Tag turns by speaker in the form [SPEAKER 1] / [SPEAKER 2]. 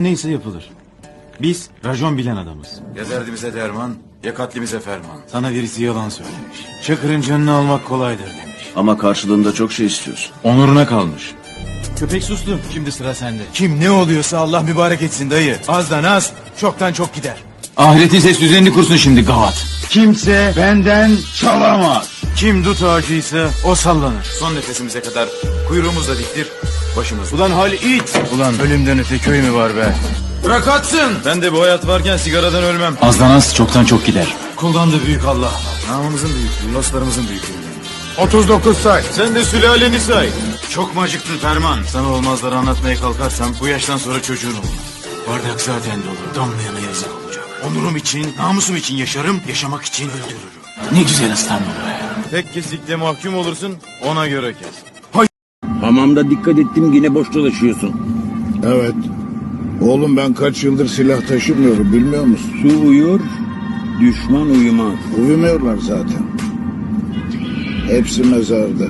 [SPEAKER 1] Neyse yapılır. Biz racon bilen adamız.
[SPEAKER 2] Ya derdimize derman ya katlimize ferman.
[SPEAKER 1] Sana birisi yalan söylemiş. Çakır'ın canını almak kolaydır demiş.
[SPEAKER 3] Ama karşılığında çok şey istiyorsun.
[SPEAKER 1] Onuruna kalmış. Köpek sustu. Şimdi sıra sende.
[SPEAKER 4] Kim ne oluyorsa Allah mübarek etsin dayı. Azdan az, çoktan çok gider.
[SPEAKER 1] Ahiretin ses düzenini kursun şimdi gavat.
[SPEAKER 5] Kimse benden çalamaz.
[SPEAKER 1] Kim dut ağacıysa o sallanır.
[SPEAKER 2] Son nefesimize kadar kuyruğumuzla diktir başımız.
[SPEAKER 1] Ulan hal it.
[SPEAKER 4] Ulan ölümden öte köy mü var be?
[SPEAKER 2] Bırak atsın. Ben de bu hayat varken sigaradan ölmem.
[SPEAKER 1] Azdan az çoktan çok gider. Kuldan da büyük Allah.
[SPEAKER 2] Namımızın büyüklüğü, dostlarımızın büyüklüğü.
[SPEAKER 5] 39 say.
[SPEAKER 2] Sen de sülaleni say.
[SPEAKER 1] Çok mu acıktın Ferman? Sana olmazları anlatmaya kalkarsam bu yaştan sonra çocuğun olur. Bardak zaten dolu. Damlayana yazık olacak. Onurum için, namusum için yaşarım, yaşamak için öldürürüm. Ne güzel İstanbul be.
[SPEAKER 2] Tek kesikle mahkum olursun ona göre kes.
[SPEAKER 6] Hamamda dikkat ettim yine boş dolaşıyorsun.
[SPEAKER 5] Evet. Oğlum ben kaç yıldır silah taşımıyorum bilmiyor musun?
[SPEAKER 6] Su uyur, düşman uyumaz.
[SPEAKER 5] Uyumuyorlar zaten. Hepsi mezarda.